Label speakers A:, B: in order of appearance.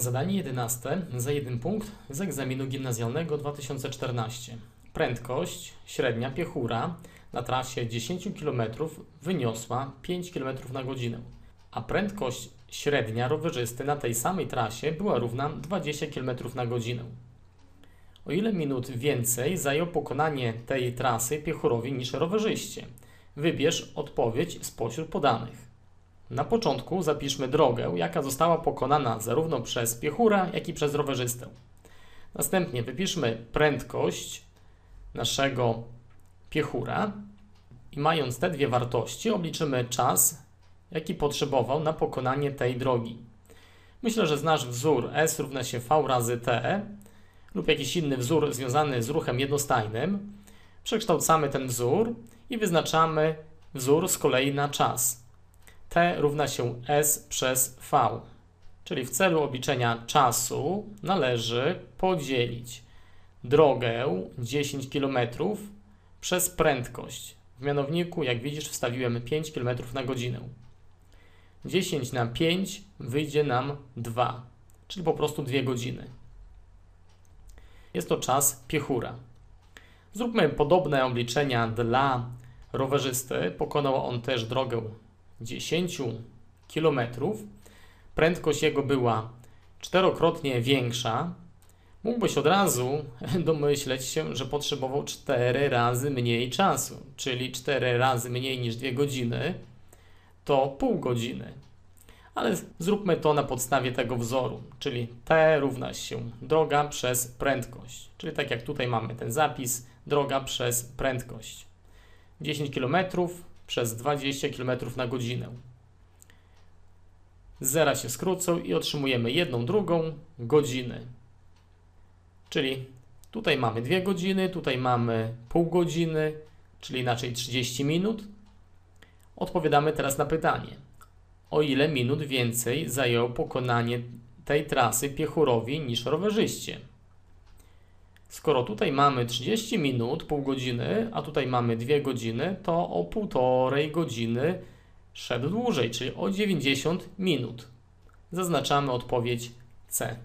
A: Zadanie 11 za jeden punkt z egzaminu gimnazjalnego 2014. Prędkość średnia piechura na trasie 10 km wyniosła 5 km na godzinę, a prędkość średnia rowerzysty na tej samej trasie była równa 20 km na godzinę. O ile minut więcej zajął pokonanie tej trasy piechurowi niż rowerzyście? Wybierz odpowiedź spośród podanych. Na początku zapiszmy drogę, jaka została pokonana zarówno przez piechura, jak i przez rowerzystę. Następnie wypiszmy prędkość naszego piechura i mając te dwie wartości obliczymy czas, jaki potrzebował na pokonanie tej drogi. Myślę, że znasz wzór S równa się V razy T lub jakiś inny wzór związany z ruchem jednostajnym. Przekształcamy ten wzór i wyznaczamy wzór z kolei na czas. T równa się S przez V. Czyli w celu obliczenia czasu należy podzielić drogę 10 km przez prędkość. W mianowniku, jak widzisz, wstawiłem 5 km na godzinę. 10 na 5 wyjdzie nam 2, czyli po prostu 2 godziny. Jest to czas piechura. Zróbmy podobne obliczenia dla rowerzysty. Pokonał on też drogę 10 km. Prędkość jego była czterokrotnie większa. Mógłbyś od razu domyśleć się, że potrzebował 4 razy mniej czasu, czyli 4 razy mniej niż 2 godziny to pół godziny. Ale zróbmy to na podstawie tego wzoru, czyli t równa się droga przez prędkość. Czyli tak jak tutaj mamy ten zapis, droga przez prędkość. 10 km przez 20 km na godzinę. Zera się skrócą i otrzymujemy jedną drugą godziny. Czyli tutaj mamy 2 godziny, tutaj mamy pół godziny, czyli inaczej 30 minut. Odpowiadamy teraz na pytanie. O ile minut więcej zajęło pokonanie tej trasy piechurowi niż rowerzyście? Skoro tutaj mamy 30 minut, pół godziny, a tutaj mamy 2 godziny, to o półtorej godziny szedł dłużej, czyli o 90 minut. Zaznaczamy odpowiedź C.